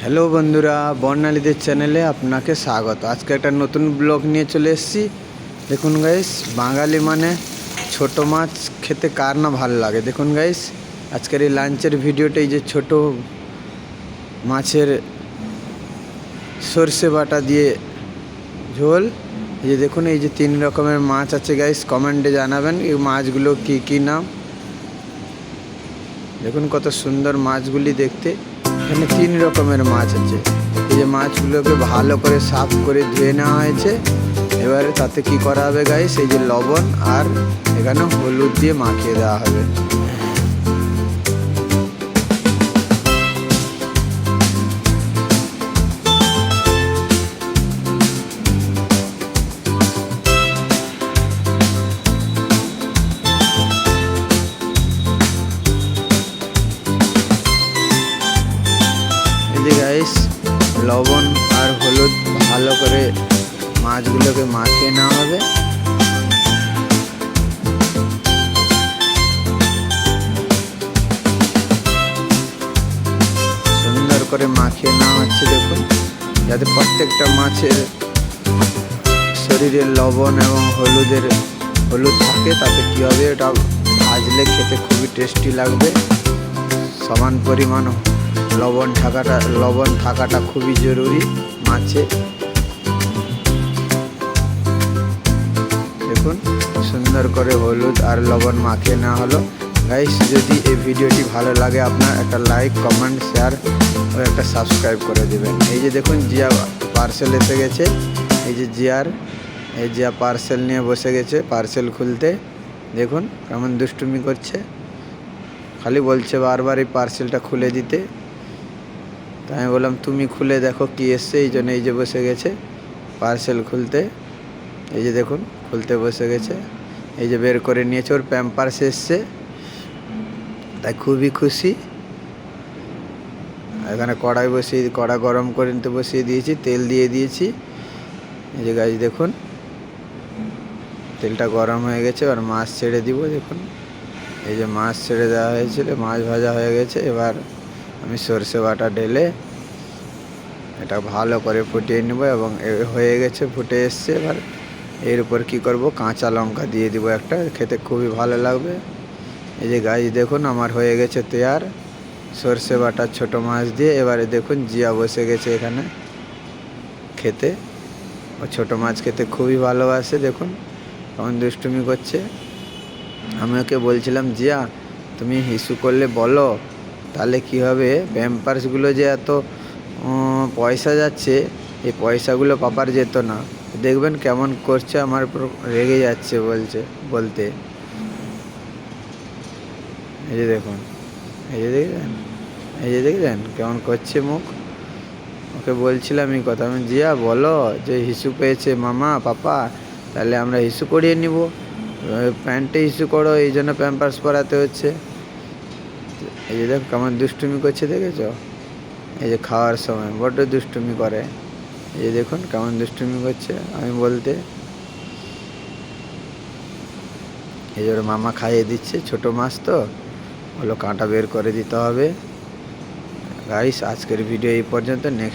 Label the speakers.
Speaker 1: Hello বন্ধুরা, বর্ণালীদের চ্যানেলে আপনাকে স্বাগত। আজকে একটা নতুন ব্লগ নিয়ে চলে এসেছি। দেখুন গাইস বাঙালি মানে ছোট মাছ খেতে কার না ভালো লাগে? দেখুন গাইস আজকের এই লাঞ্চের ভিডিওটা এই যে ছোট মাছের সর্ষে বাটা দিয়ে ঝোল। এই যে দেখুন, এই যে তিন রকমের মাছ আছে গাইস কমেন্টে জানাবেন এই মাছগুলো কী কী নাম। দেখুন কত সুন্দর মাছগুলি দেখতে। এখানে তিন রকমের মাছ আছে। এই যে মাছগুলোকে ভালো করে সাফ করে ধুয়ে নেওয়া হয়েছে। এবারে তাতে কি করা হবে গাইস সেই যে লবণ আর এখানে হলুদ দিয়ে মাখিয়ে দেওয়া হবে। লবণ আর হলুদ ভালো করে মাছগুলোকে মাখিয়ে নেওয়া হবে। সুন্দর করে মাখিয়ে নেওয়া হচ্ছে, দেখুন। যাতে প্রত্যেকটা মাছের শরীরে লবণ এবং হলুদের, হলুদ থাকে, তাতে কী হবে এটা ভাজলে খেতে খুবই টেস্টি লাগবে। সমান পরিমাণ লবণ থাকাটা লবণ থাকাটা খুবই জরুরি মাছে। দেখুন, সুন্দর করে হলুদ আর লবণ মাখিয়ে নেওয়া হলো। গাইস যদি এই ভিডিওটি ভালো লাগে, আপনার একটা লাইক কমেন্ট শেয়ার ও একটা সাবস্ক্রাইব করে দেবেন। এই যে দেখুন, জিয়া পার্সেল এসে গেছে। এই যে জিয়ার, এই জিয়া পার্সেল নিয়ে বসে গেছে পার্সেল খুলতে। দেখুন, কেমন দুষ্টুমি করছে। খালি বলছে বারবার এই পার্সেলটা খুলে দিতে। তাই আমি বললাম, তুমি খুলে দেখো কি এসছে। এই জন্য এই যে বসে গেছে পার্সেল খুলতে। এই যে দেখুন, খুলতে বসে গেছে। এই যে বের করে নিয়েছে, ওর প্যাম্পার্স এসছে। তাই খুবই খুশি। এখানে কড়াই বসিয়ে কড়া গরম করে নিতে বসিয়ে দিয়েছি, তেল দিয়ে দিয়েছি। এই যে গাছ দেখুন, তেলটা গরম হয়ে গেছে আর মাছ ছেড়ে দিব, দেখুন। এই যে মাছ ছেড়ে দেওয়া হয়েছিল, মাছ ভাজা হয়ে গেছে, এবার আমি সর্ষে বাটা ঢেলে এটা ভালো করে ফুটিয়ে নেব এবং হয়ে গেছে, ফুটে এসছে। এবার এর উপর কি করব? কাঁচা লঙ্কা দিয়ে দিব একটা, খেতে খুবই ভালো লাগবে। এই যে গাছ দেখুন, আমার হয়ে গেছে তেয়ার। সর্ষে বাটা ছোট মাছ দিয়ে, এবারে দেখুন জিয়া বসে গেছে এখানে খেতে। ও ছোট মাছ খেতে খুবই ভালোবাসে, দেখুন কেমন দুষ্টুমি করছে। আমি ওকে বলছিলাম, জিয়া, তুমি হিসু করলে বলো তাহলে কি হবে? প্যাম্পার্সগুলো যে এত পয়সা যাচ্ছে, এই পয়সাগুলো পাপার যেত না। দেখবেন কেমন করছে, আমার রেগে যাচ্ছে বলছে, বলতে। এই যে দেখুন, এই যে দেখলেন, এই যে দেখলেন, কেমন করছে মুখ। ওকে বলছিলাম এই কথা। আমি জিয়া, বলো যে হিসু পেয়েছে মামা, পাপা, তাহলে আমরা হিসু করিয়ে নিব। প্যান্টে হিসু করো, এই জন্য প্যাম্পার্স পরাতে হচ্ছে। এই যে দেখো কেমন দুষ্টুমি করছে, দেখেছ? এই যে খাওয়ার সময় বড্ড দুষ্টুমি করে। এই যে দেখুন কেমন দুষ্টুমি করছে, আমি বলতে। এই যে মামা খাইয়ে দিচ্ছে, ছোট মাছ তো। ওগুলো কাঁটা বের করে দিতে হবে। গাইস আজকের ভিডিও এই পর্যন্ত। নেক্সট